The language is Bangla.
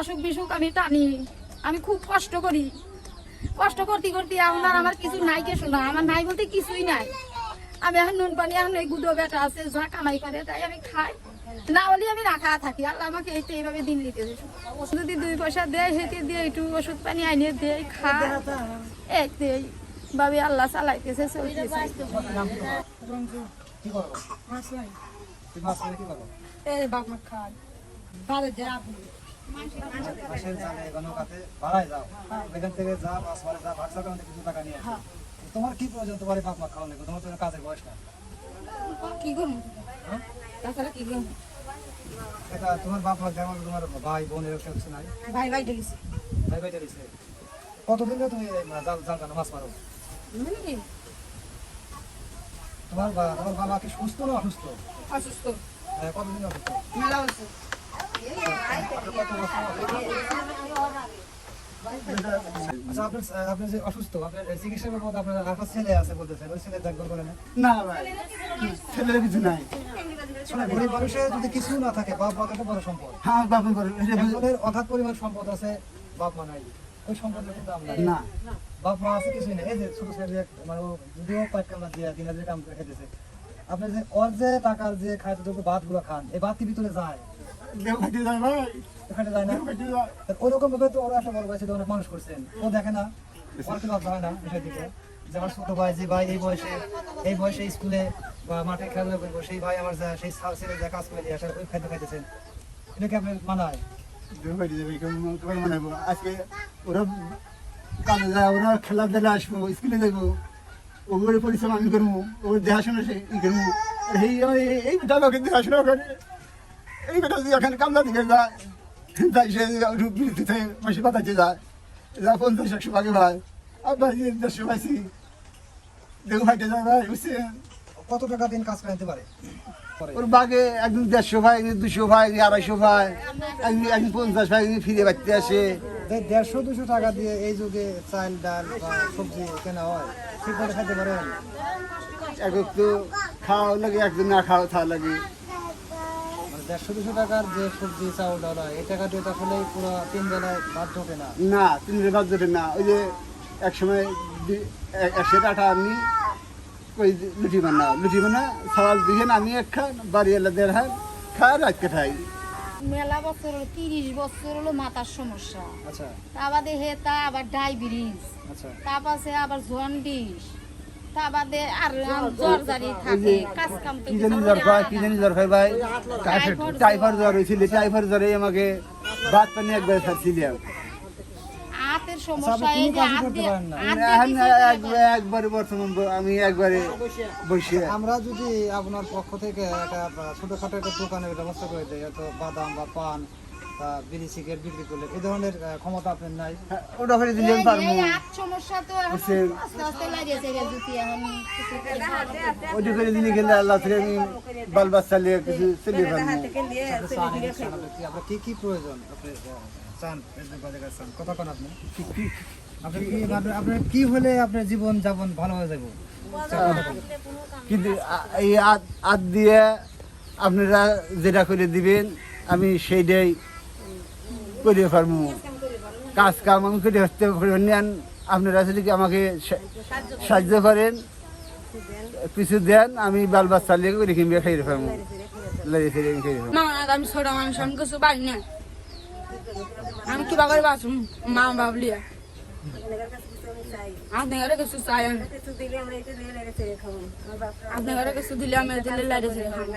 অসুখ বিসুখ আমি টানি। আমি খুব কষ্ট করি। কষ্ট করতে করতে এখন আর আমার কিছু নাই কে শোনা। আমার নাই বলতে কিছুই নাই। আমি এখন নুন পানি এখন এই গুদো বেটা আছে যা কামাই করে তাই আমি খাই। না হলে আমি রাখা থাকি। আল্লাহ আমাকে এইটা এইভাবে দিন দিতে যদি দুই পয়সা দেয় হেঁটে দিয়ে একটু ওষুধ পানি আইনে দেয় খাই। এই দেয় ভাবে আল্লাহ চালাইতেছে চলতেছে। কি করো? তুমি তোমার কি প্রয়োজন? তোমার বাপ মা খাওয়া লাগবে তোমার তো কাজের বয়স না। কি করব তাছাড়া কি করব এটা তোমার বাপ মা যেমন তোমার ভাই বোন এরকম কিছু নাই? ভাই ভাই ডেকেছি ভাই ভাই দিছে কতদিন ধরে তুমি জাল জাল মাছ মারো তোমার তোমার বাবা কি সুস্থ না অসুস্থ? অসুস্থ। হ্যাঁ, কতদিন অসুস্থ? মেলা আচ্ছা আপনার আপনি যে অসুস্থ আপনার চিকিৎসার বাবদ আপনার আপনার ছেলে আছে বলতেছেন ওই ছেলে দেখভাল করে না? না ভাই ছেলের কিছু নাই। গরিব মানুষের যদি কিছু না থাকে বাপ মা বড় সম্পদ? হ্যাঁ বাপন করে এটা অগাধ পরিমাণ সম্পদ আছে বাপ মা নাই। ওই সম্পদের কিন্তু দাম নাই। না। বাপ মা আছে কিছুই না এই যে ছোট ছেলে মানে যদিও পাঁচ কামলা দিয়ে দিন হাজার কাম করে খেতেছে। আপনি যে ওর যে টাকার যে খাদ্য ভাতগুলো খান এই ভাত কি ভিতরে যায়। ওরা মানুষ করছেন ও দেখে না হয় না বিষয় দিকে ছোট ভাই যে ভাই এই বয়সে এই বয়সে স্কুলে বা মাঠে করব সেই ভাই সেই আজকে ওরা আসব স্কুলে যাব ওগুলো পরিশ্রম আমি করব ওর দেখাশোনা সে ই করব এই- এই দেখাশোনা করে এই বেটা যদি এখানে কামলা দিকে যায়। তাই সে রূপ বিরুদ্ধে মাসে পাতাতে যায়। যা পঞ্চাশ একশো ভাগে ভাই ভাই দেড়শো পাইছি। যায় ভাই বুঝছেন? কত টাকা দিন কাজ করে পারে? ওর বাগে একদিন দেড়শো ভাই একদিন দুশো ভাই একদিন আড়াইশো ভাই একদিন একদিন পঞ্চাশ ভাই একদিন ফিরে বাড়তে আসে। দেড়শো দুশো টাকা দিয়ে এই যুগে চাল ডাল বা সবজি কেনা হয়। ঠিক করে খাইতে পারেন? এক তো খাওয়া লাগে একদিন না খাওয়া থাকা লাগে। দেড়শো দুশো টাকার যে সবজি চাউল ডাল হয় এই টাকা দিয়ে তো আসলে পুরো তিন বেলায় ভাত ঢোকে না। না তিন দিন বাদ ধরে না। ওই যে এক সময় একশো টাকা আমি ওই লুচি বানা লুচি বানা সবাই দিকে আমি এক খান বাড়ি এলে দেড় হাত খা রাত খাই। মেলা বছর হলো তিরিশ বছর হলো মাথার সমস্যা। আচ্ছা। তা বাদে হে তা আবার ডায়াবেটিস। আচ্ছা। তা পাশে আবার জন্ডিস তা বাদে আর জ্বর জারি থাকে কাজ কাম কি জানি জ্বর খায় কি জানি জ্বর খায় ভাই? টাইফার জ্বর। হয়েছিল টাইফার জ্বরে আমাকে ভাত পানি একবার ছাড়ছিলাম হাতের সমস্যা এই যে হাত দিয়ে হাত দিয়ে এখন কিছু করতে এক- একবারে বর্তমান আমি একবারে বসে আমরা যদি আপনার পক্ষ থেকে একটা ছোটখাটো একটা দোকানের ব্যবস্থা করে দেয় তো বাদাম বা পান বিড়ি সিগারেট বিক্রি করলে এই ধরনের ক্ষমতা আপনার নাই? ওটা করে দিলে এই- পারব সমস্যা তো বুঝছে- আস্তে আস্তে লাগিয়েছে জুতি এখন। কিছু করে খাওয়া ওটা করে দিলে গেলে আল্লাহ থেকে আমি বাল বাচ্চা নিয়ে কিছু আপনার কি কি প্রয়োজন? আপনি চান চান। কথা কোন আপনি। আপনি কি আপনার- আপনার কি হলে আপনার জীবন যাপন ভালো হয়ে যাব? কিন্তু এই দিয়ে আপনারা যেটা করে দিবেন আমি সেইটাই করে পারব কাজ কাম আমি করে হতে নেন। আপনারা যদি আমাকে সাহায্য করেন, কিছু দেন, আমি বাল বাচ্চা লিয়ে করে কিনবে খাইতে পারব আমি ছোট মানুষ, আমি কিছু পারি না। আমি কিবা করে বাঁচুম মা ভাবলি আপনার কিছু চাই আমি। আপনার কিছু দিলে আমি দিলে লাইটে ছেড়ে খাব।